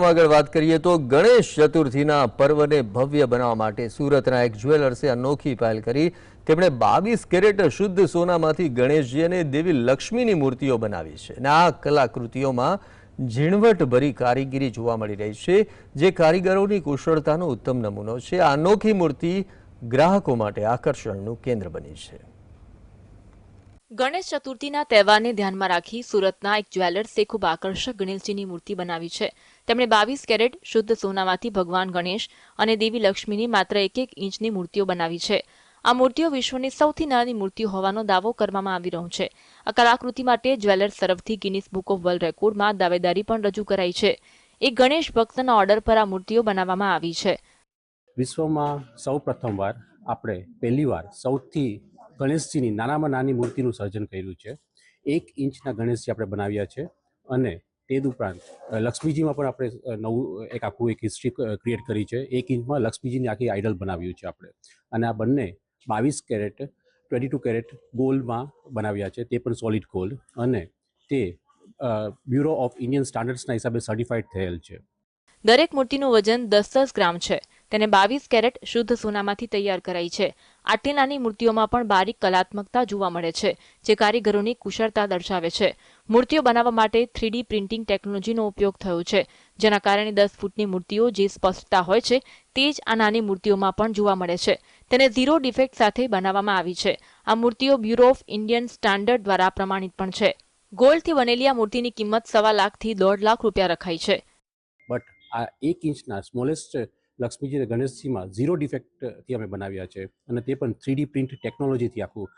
આગળ વાત કરીએ તો ગણેશ ચતુર્થીના પર્વને ભવ્ય બનાવવા માટે સુરતના એક જ્વેલર્સે અનોખી પહેલ કરી. તેમણે બાવીસ કેરેટ શુદ્ધ સોનામાંથી ગણેશજી અને દેવી લક્ષ્મીની મૂર્તિઓ બનાવી છે. અને આ કલાકૃતિઓમાં ઝીણવટભરી કારીગીરી જોવા મળી રહી છે, જે કારીગરોની કુશળતાનો ઉત્તમ નમૂનો છે. આ અનોખી મૂર્તિ ગ્રાહકો માટે આકર્ષણનું કેન્દ્ર બની છે. ગણેશ ચતુર્થીના તહેવારને ધ્યાનમાં રાખી સુરતના એક જ્વેલર્સે ખૂબ આકર્ષક ગણેશજીની મૂર્તિ બનાવી છે. તેમણે બાવીસ કેરેટ શુદ્ધ સોનામાંથી ભગવાન ગણેશ અને દેવી લક્ષ્મીની માત્ર એક એક ઇંચની મૂર્તિઓ બનાવી છે. આ મૂર્તિઓ વિશ્વની સૌથી નાની મૂર્તિઓ હોવાનો દાવો કરવામાં આવી રહ્યો છે. આ કલાકૃતિ માટે જ્વેલર્સ તરફથી ગિનિસ બુક ઓફ વર્લ્ડ રેકોર્ડમાં દાવેદારી પણ રજૂ કરાઈ છે. એક ગણેશ ભક્તના ઓર્ડર પર આ મૂર્તિઓ બનાવવામાં આવી છે. વિશ્વમાં સૌ પ્રથમવાર આપણે પહેલીવાર સૌથી ગણેશજીની નાનામાં નાની મૂર્તિનું સર્જન કર્યું છે. એક ઇંચના ગણેશજી આપણે બનાવ્યા છે અને તે ઉપરાંત લક્ષ્મીજીમાં પણ આપણે નવું, એક આખું એક હિસ્ટ્રી ક્રિએટ કરી છે. એક ઇંચમાં લક્ષ્મીજીની આખી આઇડલ બનાવ્યું છે આપણે. અને આ બંને બાવીસ કેરેટ ટ્વેન્ટી ટુ કેરેટ ગોલ્ડમાં બનાવ્યા છે. તે પણ સોલિડ ગોલ્ડ અને તે બ્યુરો ઓફ ઇન્ડિયન સ્ટાન્ડર્ડ્સના હિસાબે સર્ટિફાઈડ થયેલ છે. દરેક મૂર્તિનું વજન દસ દસ ગ્રામ છે. તેને બાવીસ કેરેટ શુદ્ધ સોનામાંથી તૈયાર કરાઈ છે. આટલી નાની મૂર્તિઓમાં પણ બારીક કલાત્મકતા જોવા મળે છે, જે કારીગરોની કુશળતા દર્શાવે છે. મૂર્તિઓ બનાવવા માટે થ્રીડી પ્રિન્ટિંગ ટેકનોલોજીનો ઉપયોગ થયો છે, જેના કારણે દસ ફૂટની મૂર્તિઓ જે સ્પષ્ટતા હોય છે, તે જ આ નાની મૂર્તિઓમાં પણ જોવા મળે છે. તેને ઝીરો ડિફેક્ટ સાથે બનાવવામાં આવી છે. આ મૂર્તિઓ બ્યુરો ઓફ ઇન્ડિયન સ્ટાન્ડર્ડ દ્વારા પ્રમાણિત પણ છે. ગોલ્ડથી બનેલી આ મૂર્તિની કિંમત સવા લાખથી દોઢ લાખ રૂપિયા રખાઈ છે. બટ આ એક ઇંચના સ્મોલેસ્ટ લક્ષ્મીજી અને ગણેશજીમાં ઝીરો ડિફેક્ટથી અમે બનાવ્યા છે અને તે પણ થ્રીડી પ્રિન્ટ ટેકનોલોજીથી આખું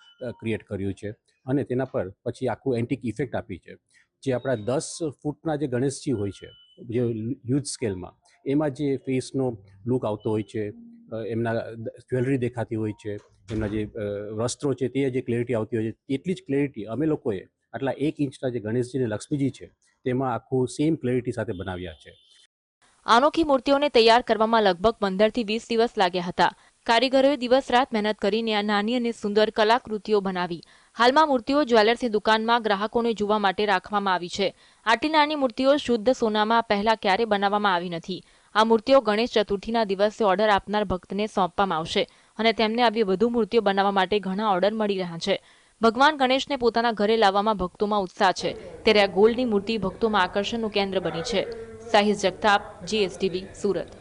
ક્રિએટ કર્યું છે અને તેના પર પછી આખું એન્ટિક ઇફેક્ટ આપી છે. જે આપણા દસ ફૂટના જે ગણેશજી હોય છે, જે હ્યુજ સ્કેલમાં એમાં જે ફેસનો લુક આવતો હોય છે એમના જ્વેલરી દેખાતી હોય છે, એમના જે વસ્ત્રો છે તે જે ક્લેરિટી આવતી હોય છે એટલી જ ક્લેરિટી અમે લોકોએ આટલા એક ઇંચના જે ગણેશજી અને લક્ષ્મીજી છે, તેમાં આખું સેમ ક્લેરિટી સાથે બનાવ્યા છે. અનોખી મૂર્તિઓને તૈયાર કરવામાં લગભગ પંદરથી વીસ દિવસ લાગ્યા હતા. કારીગરોએ દિવસ રાત મહેનત કરીને આ નાની અને સુંદર કલાકૃતિઓ બનાવી. હાલમાં મૂર્તિઓ જ્વેલર્સની દુકાનમાં ગ્રાહકોને જોવા માટે રાખવામાં આવી છે. આટલી નાની મૂર્તિઓ શુદ્ધ સોનામાં પહેલા ક્યારે બનાવવામાં આવી નથી. આ મૂર્તિઓ ગણેશ ચતુર્થીના દિવસે ઓર્ડર આપનાર ભક્તને સોંપવામાં આવશે અને તેમને આવી વધુ મૂર્તિઓ બનાવવા માટે ઘણા ઓર્ડર મળી રહ્યા છે. ભગવાન ગણેશને પોતાના ઘરે લાવવામાં ભક્તોમાં ઉત્સાહ છે. ત્યારે આ ગોલ્ડની મૂર્તિ ભક્તોમાં આકર્ષણનું કેન્દ્ર બની છે. સાહિસ જગતાપ જીએસટીવી સુરત